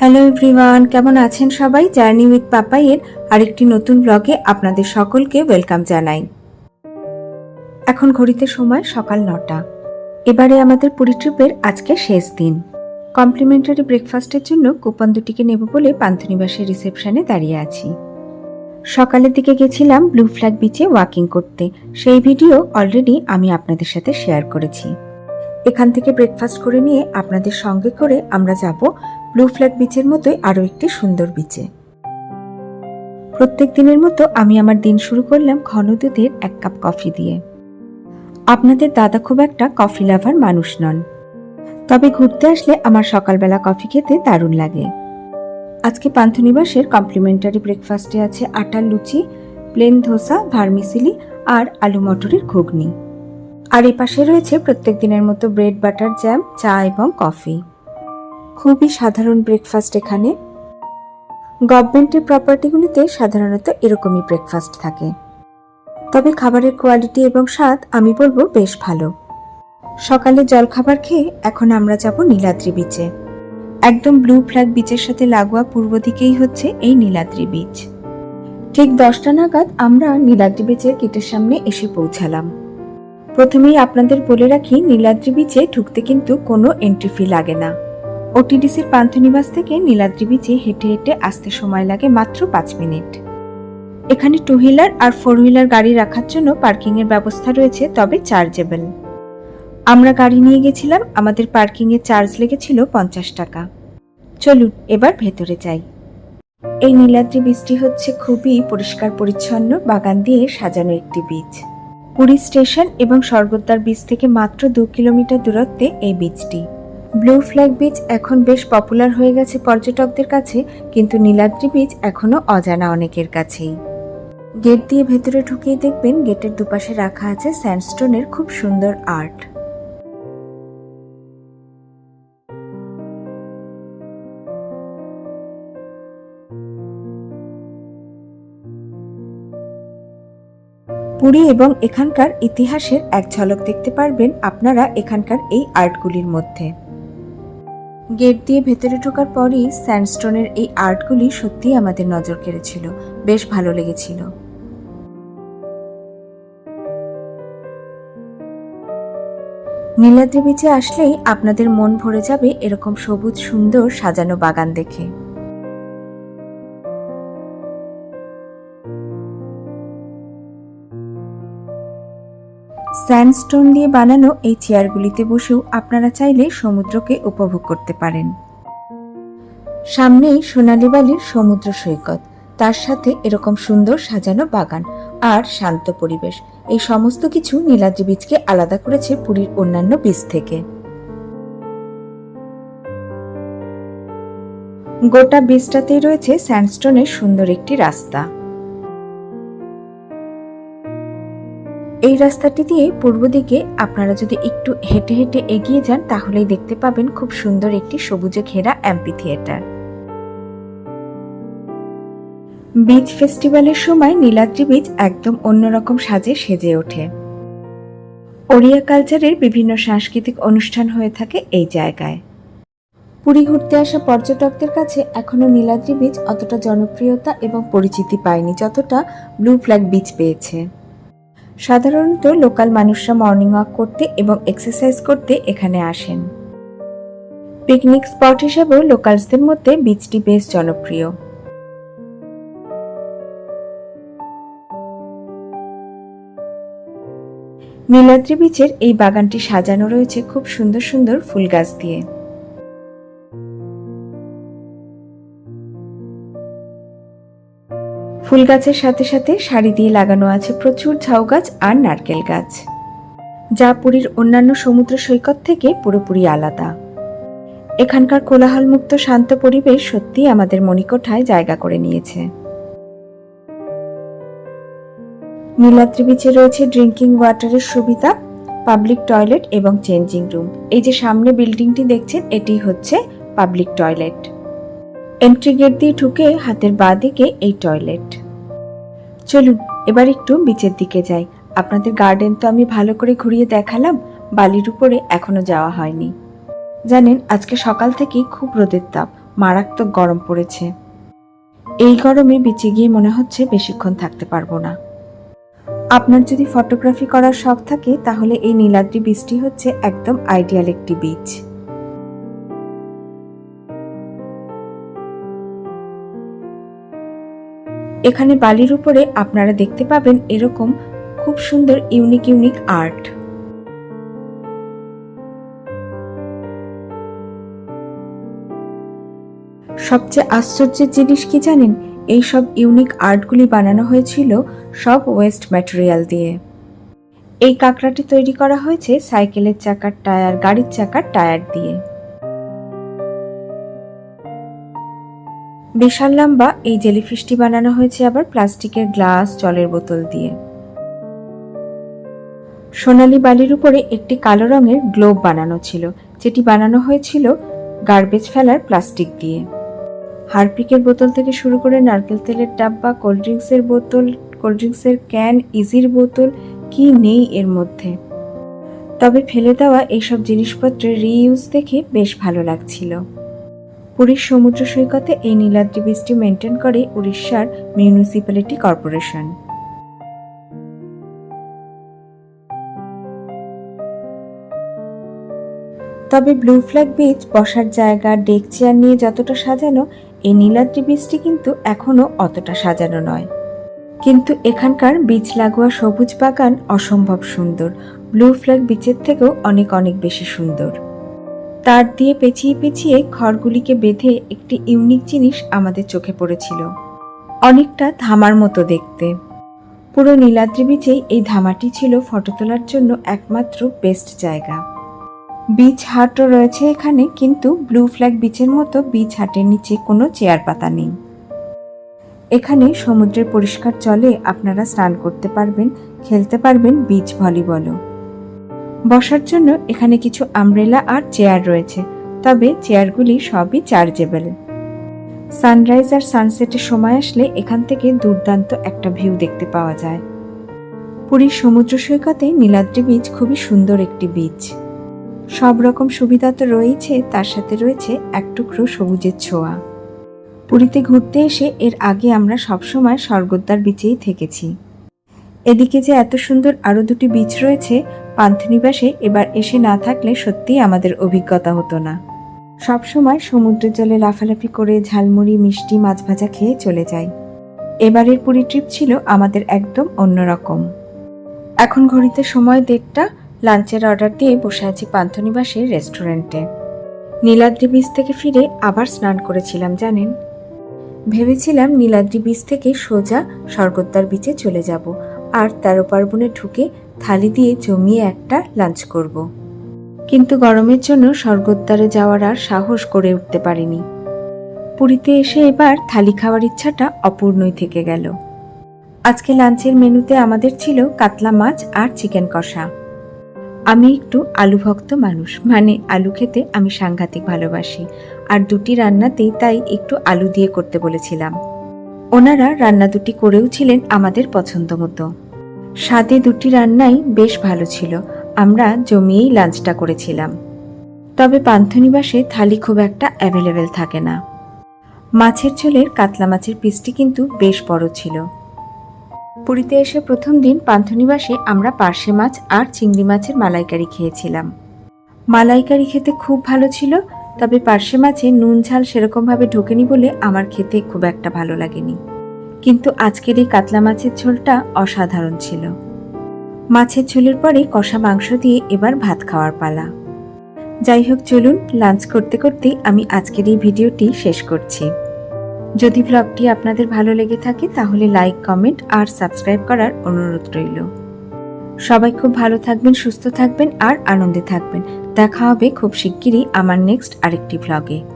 Hello everyone কেমন আছেন সবাই? জার্নি উইথ পাপাইয়ের আরেকটি নতুন ব্লগে আপনাদের সকলকে ওয়েলকাম জানাই। এখন ঘড়িতে সময় সকাল নটা। এবারে আমাদের পুরী ট্রিপের আজকে শেষ দিন। কমপ্লিমেন্টারি ব্রেকফাস্টের জন্য কুপন দুটিকে নেব বলে পান্থনিবাসের রিসেপশনে দাঁড়িয়ে আছি। সকালের দিকে গেছিলাম ব্লু ফ্ল্যাগ বিচে ওয়াকিং করতে। সেই ভিডিও অলরেডি আমি আপনাদের সাথে শেয়ার করেছি। এখান থেকে ব্রেকফাস্ট করে নিয়ে আপনাদের সঙ্গে করে আমরা যাব ব্লু ফ্ল্যাগ বিচের মতোই আরও একটি সুন্দর বিচে। প্রত্যেক দিনের মতো আমি আমার দিন শুরু করলাম ঘন দুধের এক কাপ কফি দিয়ে। আপনাদের দাদা খুব একটা কফি লাভার মানুষ নন। তবে ঘুরতে আসলে আমার সকালবেলা কফি খেতে দারুণ লাগে। আজকে পান্থনিবাসের কমপ্লিমেন্টারি ব্রেকফাস্টে আছে আটার লুচি, প্লেন ধোসা, ভার্মিসিলি আর আলু মটরের ঘুগনি। আর এ পাশে রয়েছে প্রত্যেক দিনের মতো ব্রেড বাটার, জ্যাম, চা এবং কফি। খুবই সাধারণ ব্রেকফাস্ট এখানে। গভর্নমেন্টের প্রপার্টিগুলিতে সাধারণত এরকমই ব্রেকফাস্ট থাকে। তবে খাবারের কোয়ালিটি এবং স্বাদ আমি বলব বেশ ভালো। সকালে জলখাবার খেয়ে এখন আমরা যাব নীলাদ্রি বিচে একদম ব্লু ফ্ল্যাগ বিচের সাথে লাগোয়া পূর্ব দিকেই হচ্ছে এই নীলাদ্রি বিচ ঠিক দশটা নাগাদ আমরা নীলাদ্রি বিচের গেটের সামনে এসে পৌঁছালাম। প্রথমেই আপনাদের বলে রাখি, নীলাদ্রি বিচে ঢুকতে কিন্তু কোনো এন্ট্রি ফি লাগে না। ওটিডিসির পান্থনিবাস থেকে নীলাদ্রি বিচে হেঁটে হেঁটে আসতে সময় লাগে মাত্র পাঁচ মিনিট। এখানে টু হুইলার আর ফোর হুইলার গাড়ি রাখার জন্য পার্কিং এর ব্যবস্থা রয়েছে, তবে চার্জেবল আমরা গাড়ি নিয়ে গেছিলাম, আমাদের পার্কিং এর চার্জ লেগেছিল পঞ্চাশ টাকা। চলুন, এবার ভেতরে যাই। এই নীলাদ্রি বীচটি হচ্ছে খুবই পরিষ্কার পরিচ্ছন্ন, বাগান দিয়ে সাজানো একটি বীচ পুরী স্টেশন এবং স্বর্গদ্বার বীচ থেকে মাত্র দু কিলোমিটার দূরত্বে এই বীচটি ব্লু ফ্ল্যাগ বিচ এখন বেশ পপুলার হয়ে গেছে পর্যটকদের কাছে, কিন্তু নীলাদ্রি বিচ এখনও অজানা অনেকের কাছেই। গেট দিয়ে ভেতরে ঢুকেই দেখবেন গেটের দুপাশে রাখা আছে স্যান্ডস্টোনের খুব সুন্দর আর্ট পুরী এবং এখানকার ইতিহাসের এক ঝলক দেখতে পারবেন আপনারা এখানকার এই আর্টগুলির মধ্যে। গেট দিয়ে ভেতরে ঢোকার পরই স্যান্ডস্টোনের এই আর্টগুলি সত্যিই আমাদের নজর কেড়েছিল। বেশ ভালো লেগেছিল। নীলাদ্রি বিচে আসলেই আপনাদের মন ভরে যাবে এরকম সবুজ, সুন্দর, সাজানো বাগান দেখে। স্যান্ডস্টোন দিয়ে বানানো এই চেয়ারগুলিতে বসেও আপনারা চাইলে সমুদ্রকে উপভোগ করতে পারেন। সামনেই সোনালী বালির সমুদ্র সৈকত। তার সাথে এরকম সুন্দর সাজানো বাগান আর শান্ত পরিবেশ। এই সমস্ত কিছু নীলাদ্রি বীচকে আলাদা করেছে পুরীর অন্যান্য বীচ থেকে। গোটা বীচটাতেই রয়েছে স্যান্ডস্টোনের সুন্দর একটি রাস্তা। এই রাস্তাটি দিয়ে পূর্ব দিকে আপনারা যদি একটু হেঁটে হেঁটে এগিয়ে যান, তাহলেই দেখতে পাবেন খুব সুন্দর একটি সবুজে ঘেরা অ্যাম্পি থিয়েটার বিচ ফেস্টিভ্যালের সময় নীলাদ্রি বিচ একদম অন্যরকম সাজে সেজে ওঠে। ওড়িয়া কালচারের বিভিন্ন সাংস্কৃতিক অনুষ্ঠান হয়ে থাকে এই জায়গায়। পুরী ঘুরতে আসা পর্যটকদের কাছে এখনও নীলাদ্রি বিচ অতটা জনপ্রিয়তা এবং পরিচিতি পায়নি, যতটা ব্লু ফ্ল্যাগ বিচ পেয়েছে। সাধারণত লোকাল মানুষরা মর্নিং ওয়াক করতে এবং এক্সারসাইজ করতে এখানে আসেন। পিকনিক স্পট হিসেবেও লোকালসদের মধ্যে বিচটি বেশ জনপ্রিয়। নীলাদ্রি বিচের এই বাগানটি সাজানো রয়েছে খুব সুন্দর সুন্দর ফুল গাছ দিয়ে। ফুল গাছের সাথে সাথে সারি দিয়ে লাগানো আছে প্রচুর ঝাউ গাছ আর নারকেল গাছ। যা পুরীর অন্যান্য সমুদ্র সৈকত থেকে পুরোপুরি আলাদা। এখানকার কোলাহলমুক্ত শান্ত পরিবেশ সত্যি আমাদের মণিকোঠায় জায়গা করে নিয়েছে। নীলাদ্রি বিচে রয়েছে ড্রিঙ্কিং ওয়াটারের সুবিধা পাবলিক টয়লেট এবং চেঞ্জিং রুম এই যে সামনে বিল্ডিংটি দেখছেন, এটি হচ্ছে পাবলিক টয়লেট এন্ট্রি গেট দিয়ে ঢুকে হাতের বাঁ দিকে এই টয়লেট চলুন, এবার একটু বিচের দিকে যাই। আপনাদের গার্ডেন তো আমি ভালো করে ঘুরিয়ে দেখালাম, বালির উপরে এখনও যাওয়া হয়নি। জানেন, আজকে সকাল থেকেই খুব রোদের তাপ, মারাত্মক গরম পড়েছে। এই গরমে বিচে গিয়ে মনে হচ্ছে বেশিক্ষণ থাকতে পারব না। আপনার যদি ফটোগ্রাফি করার শখ থাকে, তাহলে এই নীলাদ্রি বীজটি হচ্ছে একদম আইডিয়াল একটি বীজ। এখানে বালির উপরে আপনারা দেখতে পাবেন এরকম খুব সুন্দর ইউনিক ইউনিক আর্ট সবচেয়ে আশ্চর্যের জিনিস কি জানেন? এই সব ইউনিক আর্টগুলি বানানো হয়েছিল সব ওয়েস্ট ম্যাটেরিয়াল দিয়ে। এই কাঁকড়াটি তৈরি করা হয়েছে সাইকেলের চাকার টায়ার গাড়ির চাকার টায়ার দিয়ে। বিশাল লম্বা এই জেলিফিশটি বানানো হয়েছে আবার প্লাস্টিকের গ্লাস, জলের বোতল দিয়ে। সোনালী বালির উপরে একটি কালো রঙের গ্লোব বানানো ছিল, যেটি বানানো হয়েছিল গার্বেজ ফেলার প্লাস্টিক দিয়ে। হারপিকের বোতল থেকে শুরু করে নারকেল তেলের ডাব্বা, কোল্ড ড্রিঙ্কসের বোতল, কোল্ড ড্রিঙ্কসের ক্যান, ইজির বোতল, কি নেই এর মধ্যে। তবে ফেলে দেওয়া এইসব জিনিসপত্রের রিইউজ দেখে বেশ ভালো লাগছিল। পুরীর সমুদ্র সৈকতে এই নীলাদ্রি বীজটি মেনটেন করে উড়িষ্যার মিউনিসিপ্যালিটি কর্পোরেশন তবে ব্লু ফ্ল্যাগ বিচ বসার জায়গা ডেক চেয়ার নিয়ে যতটা সাজানো, এই নীলাদ্রি বীজটি কিন্তু এখনও অতটা সাজানো নয়। কিন্তু এখানকার বীজ লাগোয়া সবুজ বাগান অসম্ভব সুন্দর। ব্লু ফ্ল্যাগ বিচের থেকেও অনেক অনেক বেশি সুন্দর। তার দিয়ে পেঁচিয়ে পেঁচিয়ে খড়গুলিকে বেঁধে একটি ইউনিক জিনিস আমাদের চোখে পড়েছিল। অনেকটা ধামার মতো দেখতে। পুরো নীলাদ্রি বিচেই এই ধামাটি ছিল ফটো তোলার জন্য একমাত্র বেস্ট জায়গা। বিচ হাটও রয়েছে এখানে, কিন্তু ব্লু ফ্ল্যাগ বিচের মতো বিচ হাটের নিচে কোনো চেয়ার পাতা নেই। এখানে সমুদ্রের পরিষ্কার জলে আপনারা স্নান করতে পারবেন, খেলতে পারবেন বিচ ভলিবলও। বসার জন্য এখানে কিছু আমব্রেলা আর চেয়ার রয়েছে, তবে চেয়ারগুলি সবই চার্জেবল। সানরাইজ আর সানসেটের সময় আসলে এখান থেকে দুর্দান্ত একটা ভিউ দেখতে পাওয়া যায়। পুরীর সমুদ্র সৈকতে নীলাদ্রি বীচ খুবই সুন্দর একটি বীচ সব রকম সুবিধা তো রয়েছে, তার সাথে রয়েছে এক টুকরো সবুজের ছোঁয়া। পুরীতে ঘুরতে এসে এর আগে আমরা সবসময় স্বর্গদ্বার বিচেই থেকেছি। এদিকে যে এত সুন্দর আরও দুটি বিচ রয়েছে, পান্থনিবাসে এবার এসে না থাকলে সত্যিই আমাদের অভিজ্ঞতা হতো না। সবসময় সমুদ্রের জলে লাফালাফি করে ঝালমুড়ি, মিষ্টি মাছ ভাজা খেয়ে চলে যাই। এবারের পুরী ট্রিপ ছিল আমাদের একদম অন্যরকম এখন ঘড়িতে সময় দেড়টা, লাঞ্চের অর্ডার দিয়ে বসে আছি পান্থনিবাসের রেস্টুরেন্টে নীলাদ্রি বীচ থেকে ফিরে আবার স্নান করেছিলাম, জানেন? ভেবেছিলাম নীলাদ্রি বীচ থেকে সোজা স্বর্গদ্বার বিচে চলে যাব। আর তেরো পার্বণে ঢুকে থালি দিয়ে জমিয়ে একটা লাঞ্চ করব। কিন্তু গরমের জন্য স্বর্গদ্বারে যাওয়ার আর সাহস করে উঠতে পারিনি। পুরীতে এসে এবার থালি খাওয়ার ইচ্ছাটা অপূর্ণই থেকে গেল। আজকে লাঞ্চের মেনুতে আমাদের ছিল কাতলা মাছ আর চিকেন কষা। আমি একটু আলু ভক্ত মানুষ মানে আলু খেতে আমি সাংঘাতিক ভালোবাসি। আর দুটি রান্নাতেই তাই একটু আলু দিয়ে করতে বলেছিলাম। ওনারা রান্না দুটি করেও ছিলেন আমাদের পছন্দ মতো। স্বাদে দুটি রান্নাই বেশ ভালো ছিল। আমরা জমিয়েই লাঞ্চটা করেছিলাম। তবে পান্থনিবাসে থালি খুব একটা অ্যাভেলেবেল থাকে না। মাছের ঝোলের কাতলা মাছের পিসটি কিন্তু বেশ বড় ছিল। পুরীতে এসে প্রথম দিন পান্থনিবাসে আমরা পার্শে মাছ আর চিংড়ি মাছের মালাইকারি খেয়েছিলাম। মালাইকারি খেতে খুব ভালো ছিল, তবে পার্শে মাছে নুন ঝাল সেরকমভাবে ঢোকেনি বলে আমার খেতে খুব একটা ভালো লাগেনি। কিন্তু আজকের এই কাতলা মাছের ঝোলটা অসাধারণ ছিল। মাছের ঝোলের পরে কষা মাংস দিয়ে এবার ভাত খাওয়ার পালা। যাই হোক, চলুন লাঞ্চ করতে করতে আমি আজকের এই ভিডিওটি শেষ করছি। যদি ব্লগটি আপনাদের ভালো লেগে থাকে, তাহলে লাইক কমেন্ট আর সাবস্ক্রাইব করার অনুরোধ রইল। সবাই খুব ভালো থাকবেন, সুস্থ থাকবেন আর আনন্দে থাকবেন। দেখা হবে খুব শিগগিরই আমার নেক্সট আরেকটি ভ্লগে